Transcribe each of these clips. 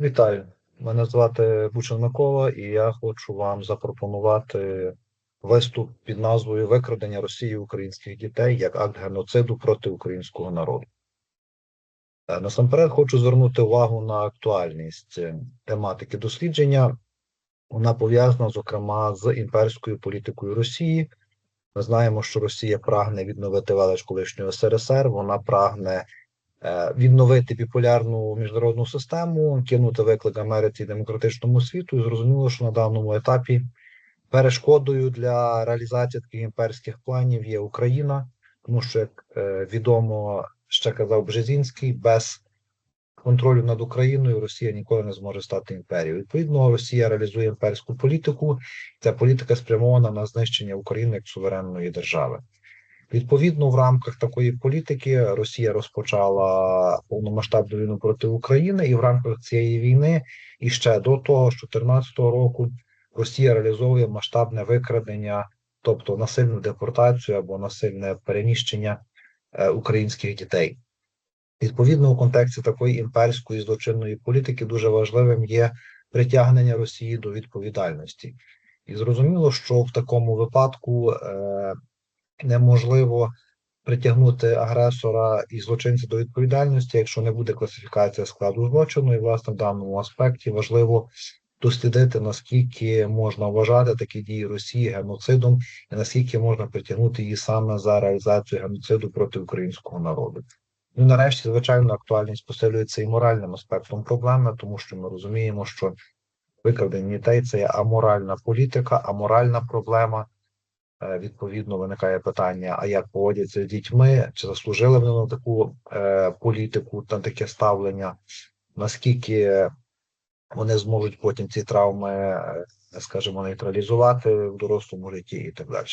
Вітаю, мене звати Бучан Микола, і я хочу вам запропонувати виступ під назвою Викрадення Росії українських дітей як акт геноциду проти українського народу. Е, Насамперед хочу звернути увагу на актуальність е, тематики дослідження. Вона пов'язана, зокрема, з імперською політикою Росії. Ми знаємо, що Росія прагне відновити велич колишнього СРСР, вона прагне відновити біполярну міжнародну систему, кинути виклик Америці і демократичному світу. І зрозуміло, що на даному етапі перешкодою для реалізації таких імперських планів є Україна, тому що, як е, відомо, ще казав Бжезінський, без контролю над Україною Росія ніколи не зможе стати імперією. Відповідно, Росія реалізує імперську політику. Ця політика спрямована на знищення України як суверенної держави. Відповідно, в рамках такої політики Росія розпочала повномасштабну війну проти України, і в рамках цієї війни, і ще до того, з 2014 року, Росія реалізовує масштабне викрадення, тобто насильну депортацію або насильне переміщення е, українських дітей. Відповідно, у контексті такої імперської злочинної політики дуже важливим є притягнення Росії до відповідальності. І зрозуміло, що в такому випадку е, неможливо притягнути агресора і злочинця до відповідальності, якщо не буде класифікація складу злочину, і власне в даному аспекті важливо дослідити, наскільки можна вважати такі дії Росії геноцидом, і наскільки можна притягнути її саме за реалізацію геноциду проти українського народу. Ну, нарешті, звичайно, актуальність посилюється і моральним аспектом проблеми, тому що ми розуміємо, що викрадення дітей це є аморальна політика, аморальна проблема. Е, Відповідно, виникає питання: а як поводяться з дітьми? Чи заслужили вони на таку е, політику, на таке ставлення? Наскільки вони зможуть потім ці травми, е, скажімо, нейтралізувати в дорослому житті і так далі?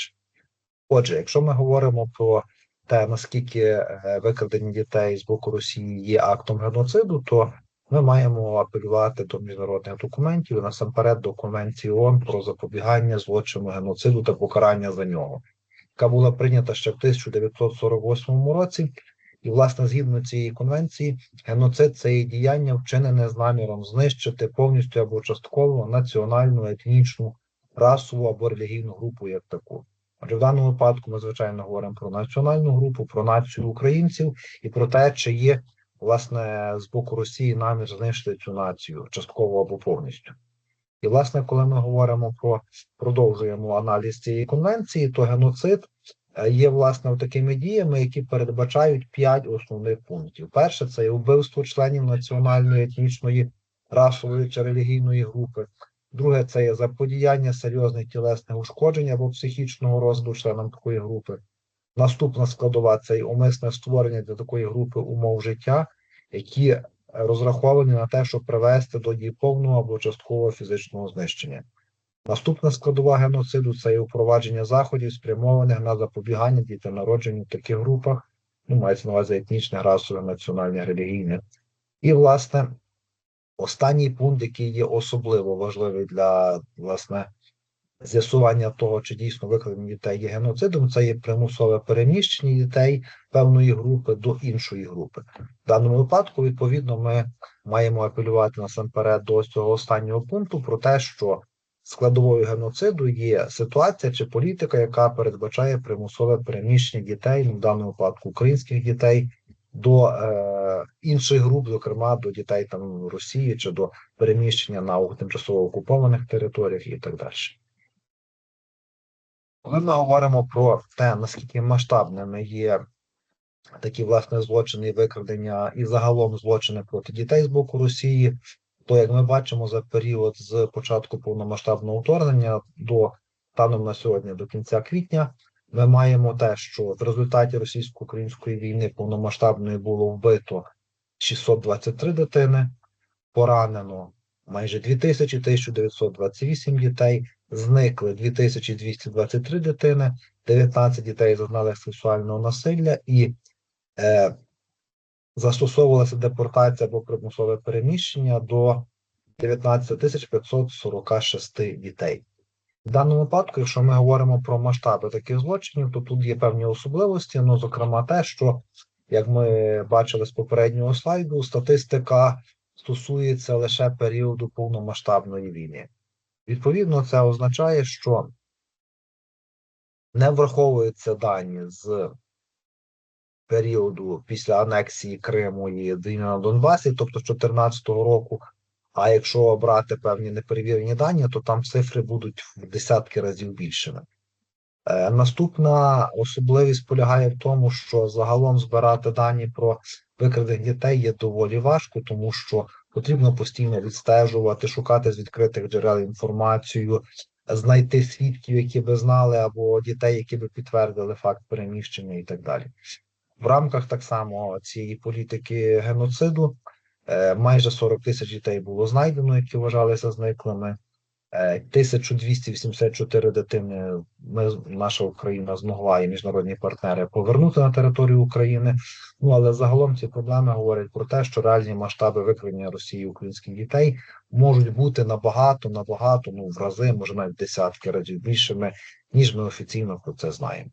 Отже, якщо ми говоримо про те, наскільки викрадення дітей з боку Росії є актом геноциду, то ми маємо апелювати до міжнародних документів насамперед до Конвенції ООН про запобігання злочину геноциду та покарання за нього, яка була прийнята ще в 1948 році. І, власне, згідно цієї конвенції, геноцид це є діяння, вчинене з наміром знищити повністю або частково національну, етнічну, расову або релігійну групу як таку. Отже, в даному випадку ми, звичайно, говоримо про національну групу, про націю українців і про те, чи є власне з боку Росії намір знищити цю націю частково або повністю. І, власне, коли ми говоримо про продовжуємо аналіз цієї конвенції, то геноцид е, є власне такими діями, які передбачають п'ять основних пунктів. Перше це є вбивство членів національної, етнічної, расової чи релігійної групи. Друге, це є заподіяння серйозних тілесних ушкоджень або психічного розладу членам такої групи. Наступна складова це й умисне створення для такої групи умов життя, які розраховані на те, щоб привести до дії повного або часткового фізичного знищення. Наступна складова геноциду це є впровадження заходів, спрямованих на запобігання дітонародженню в таких групах, ну, мається на увазі етнічне, расове, національне, релігійне. І, власне, останній пункт, який є особливо важливий для власне з'ясування того, чи дійсно викрадення дітей є геноцидом, це є примусове переміщення дітей певної групи до іншої групи. В даному випадку, відповідно, ми маємо апелювати насамперед до цього останнього пункту про те, що складовою геноциду є ситуація чи політика, яка передбачає примусове переміщення дітей, ну, в даному випадку українських дітей. До е, інших груп, зокрема до дітей там Росії чи до переміщення на тимчасово окупованих територіях і так далі. Коли ми говоримо про те, наскільки масштабними є такі власне злочини і викрадення, і загалом злочини проти дітей з боку Росії, то як ми бачимо за період з початку повномасштабного вторгнення до станом на сьогодні, до кінця квітня, ми маємо те, що в результаті російсько-української війни повномасштабної було вбито 623 дитини, поранено майже 2000, 1928 дітей, зникли 2223 дитини, 19 дітей зазнали сексуального насилля і е, застосовувалася депортація або примусове переміщення до 19 546 дітей. В даному випадку, якщо ми говоримо про масштаби таких злочинів, то тут є певні особливості, ну, зокрема, те, що, як ми бачили з попереднього слайду, статистика стосується лише періоду повномасштабної війни. Відповідно, це означає, що не враховуються дані з періоду після анексії Криму і війни на Донбасі, тобто з 2014 року. А якщо брати певні неперевірені дані, то там цифри будуть в десятки разів більшими. Е, Наступна особливість полягає в тому, що загалом збирати дані про викрадених дітей є доволі важко, тому що потрібно постійно відстежувати, шукати з відкритих джерел інформацію, знайти свідків, які би знали, або дітей, які би підтвердили факт переміщення і так далі. В рамках так само цієї політики геноциду е, майже 40 тисяч дітей було знайдено, які вважалися зниклими. Е, 1284 дитини ми, наша Україна змогла і міжнародні партнери повернути на територію України. Ну але загалом ці проблеми говорять про те, що реальні масштаби викрадення Росії українських дітей можуть бути набагато, набагато, ну в рази, може навіть десятки разів більшими, ніж ми офіційно про це знаємо.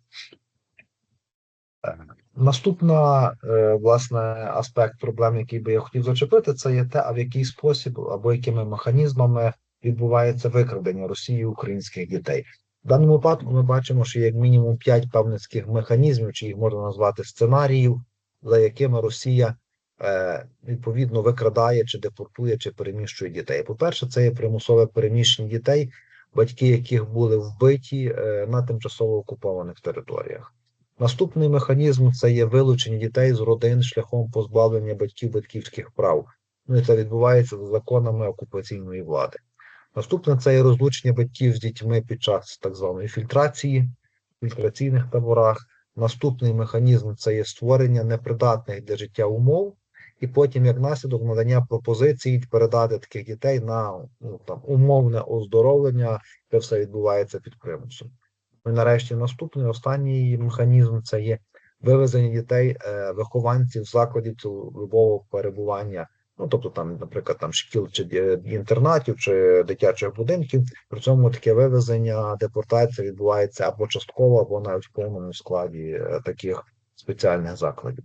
Е, Наступна, е, власне, аспект проблем, який би я хотів зачепити, це є те, а в який спосіб або якими механізмами відбувається викрадення Росії українських дітей. В даному випадку ми бачимо, що є як мінімум п'ять певних таких механізмів, чи їх можна назвати сценаріїв, за якими Росія е, відповідно викрадає, чи депортує, чи переміщує дітей. По-перше, це є примусове переміщення дітей, батьки яких були вбиті е, на тимчасово окупованих територіях. Наступний механізм це є вилучення дітей з родин шляхом позбавлення батьків батьківських прав. Ну і це відбувається за законами окупаційної влади. Наступне це є розлучення батьків з дітьми під час так званої фільтрації, в фільтраційних таборах. Наступний механізм це є створення непридатних для життя умов, і потім, як наслідок, надання пропозицій передати таких дітей на ну, там, умовне оздоровлення, це все відбувається під примусом. Ну і нарешті наступний останній механізм це є вивезення дітей, е, вихованців закладів цілодобового перебування. Ну, тобто, там, наприклад, там шкіл чи інтернатів чи дитячих будинків. При цьому таке вивезення, депортація відбувається або частково, або навіть в повному складі е, таких спеціальних закладів.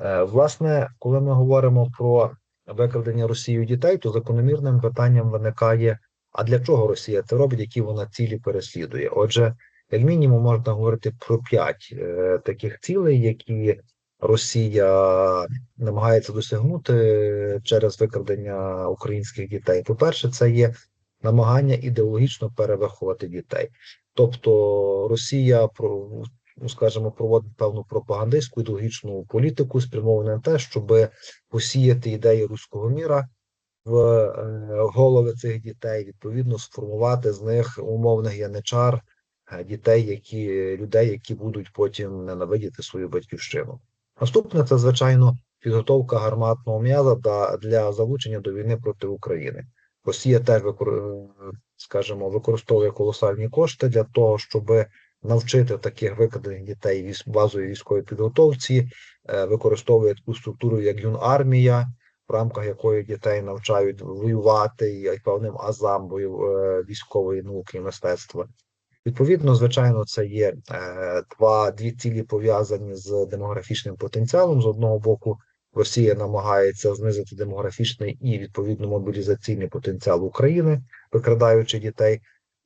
Е, Власне, коли ми говоримо про викрадення Росією дітей, то закономірним питанням виникає: а для чого Росія це робить, які вона цілі переслідує? Отже, як мінімум, можна говорити про п'ять е, таких цілей, які Росія намагається досягнути через викрадення українських дітей. По-перше, це є намагання ідеологічно перевиховати дітей. Тобто Росія ну, скажімо, проводить певну пропагандистську ідеологічну політику, спрямовану на те, щоб посіяти ідеї руського міра в е, голови цих дітей, відповідно, сформувати з них умовних яничар, е, дітей, які людей, які будуть потім ненавидіти свою батьківщину. Наступне це, звичайно, підготовка гарматного м'яза для залучення до війни проти України. Росія теж скажімо, використовує колосальні кошти для того, щоб навчити таких викрадених дітей базової військової підготовці, е, використовує таку структуру, як юнармія, в рамках якої дітей навчають воювати і певним азам е, військової науки і мистецтва. Відповідно, звичайно, це є е, два дві цілі пов'язані з демографічним потенціалом. З одного боку, Росія намагається знизити демографічний і відповідно мобілізаційний потенціал України, викрадаючи дітей,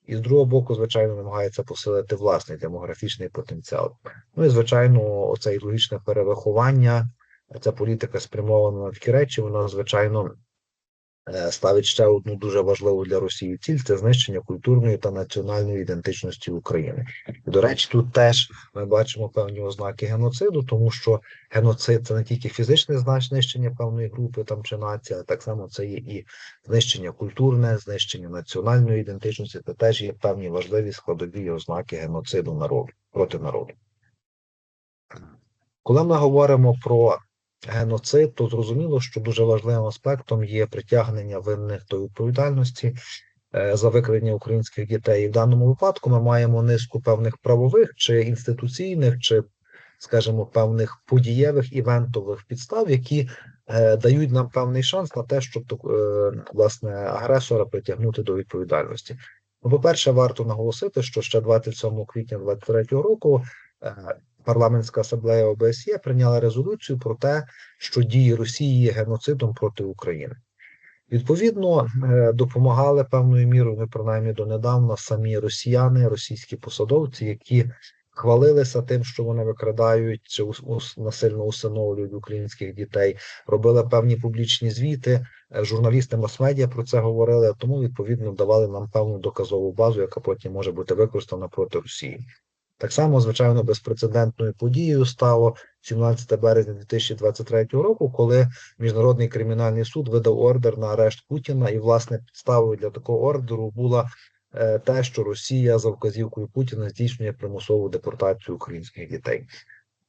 і з другого боку, звичайно, намагається посилити власний демографічний потенціал. Ну і звичайно, оце ідеологічне перевиховання, ця політика спрямована на такі речі, вона звичайно. Е, ставить ще одну дуже важливу для Росії ціль це знищення культурної та національної ідентичності України. І, До речі, тут теж ми бачимо певні ознаки геноциду, тому що геноцид це не тільки фізичне знищення певної групи там чи нації, а так само це є і знищення культурне, знищення національної ідентичності, це теж є певні важливі складові ознаки геноциду народу проти народу. Коли ми говоримо про геноцид, то зрозуміло, що дуже важливим аспектом є притягнення винних до відповідальності е, за викрадення українських дітей. І в даному випадку ми маємо низку певних правових чи інституційних, чи, скажімо, певних подієвих івентових підстав, які е, дають нам певний шанс на те, щоб е, власне агресора притягнути до відповідальності. Ну, по-перше, варто наголосити, що ще 27 квітня 2023 року парламентська асамблея ОБСЄ прийняла резолюцію про те, що дії Росії є геноцидом проти України. Відповідно, е, допомагали певною мірою, ну, принаймні донедавна, самі росіяни, російські посадовці, які хвалилися тим, що вони викрадають насильно усиновлюють українських дітей, робили певні публічні звіти. е, Журналісти мас-медіа про це говорили, тому відповідно давали нам певну доказову базу, яка потім може бути використана проти Росії. Так само, звичайно, безпрецедентною подією стало 17 березня 2023 року, коли Міжнародний кримінальний суд видав ордер на арешт Путіна, і власне підставою для такого ордеру була е, те, що Росія за вказівкою Путіна здійснює примусову депортацію українських дітей.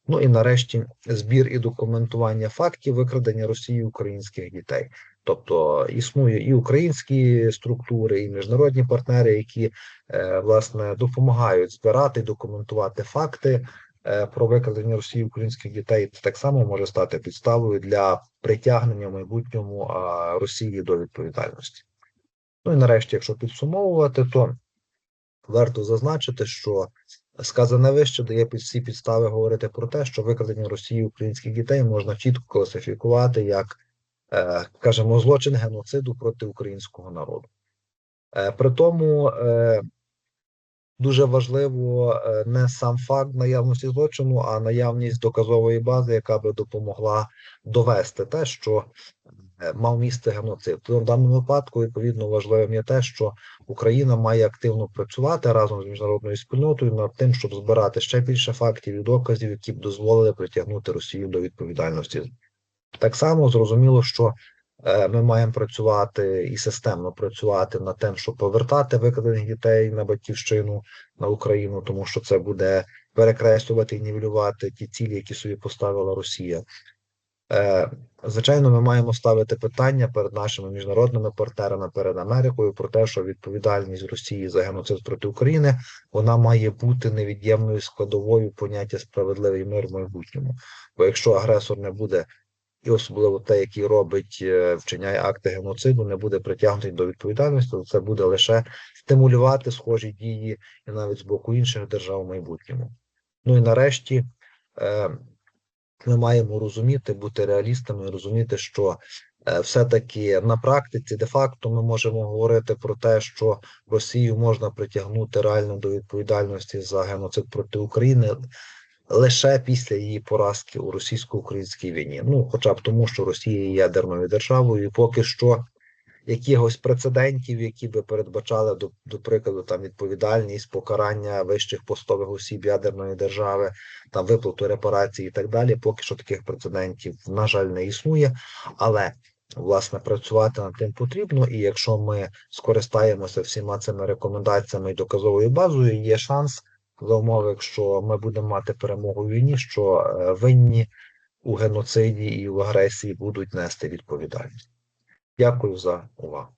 Ну і нарешті збір і документування фактів викрадення Росії українських дітей. Тобто існує і українські структури, і міжнародні партнери, які е, власне допомагають збирати документувати факти е, про викрадення Росії українських дітей. Це так само може стати підставою для притягнення в майбутньому Росії до відповідальності. Ну і нарешті, якщо підсумовувати, то варто зазначити, що сказане вище дає під всі підстави говорити про те, що викрадення Росії українських дітей можна чітко класифікувати як, е, кажемо, злочин геноциду проти українського народу. Е, При тому е, дуже важливо е, не сам факт наявності злочину, а наявність доказової бази, яка би допомогла довести те, що е, мав місце геноцид. Тому в даному випадку відповідно важливим є те, що Україна має активно працювати разом з міжнародною спільнотою над тим, щоб збирати ще більше фактів і доказів, які б дозволили притягнути Росію до відповідальності. Так само зрозуміло, що е, ми маємо працювати і системно працювати над тим, щоб повертати викрадених дітей на батьківщину на Україну, тому що це буде перекреслювати і нівелювати ті цілі, які собі поставила Росія. Е, Звичайно, ми маємо ставити питання перед нашими міжнародними партнерами, перед Америкою про те, що відповідальність Росії за геноцид проти України вона має бути невід'ємною складовою поняття справедливий мир в майбутньому. Бо якщо агресор не буде і особливо те, який робить, е, вчиняє акти геноциду, не буде притягнутий до відповідальності, то це буде лише стимулювати схожі дії і навіть з боку інших держав в майбутньому. Ну і нарешті е, ми маємо розуміти, бути реалістами, розуміти, що е, все-таки на практиці, де-факто, ми можемо говорити про те, що Росію можна притягнути реально до відповідальності за геноцид проти України лише після її поразки у російсько-українській війні. Ну, хоча б тому, що Росія є ядерною державою, і поки що якихось прецедентів, які би передбачали до, до прикладу там відповідальність, покарання вищих постових осіб ядерної держави, там виплату репарацій і так далі. Поки що таких прецедентів, на жаль, не існує, але власне працювати над тим потрібно, і якщо ми скористаємося всіма цими рекомендаціями і доказовою базою, є шанс за умови, якщо ми будемо мати перемогу в війні, що е, винні у геноциді і в агресії будуть нести відповідальність. Дякую за увагу.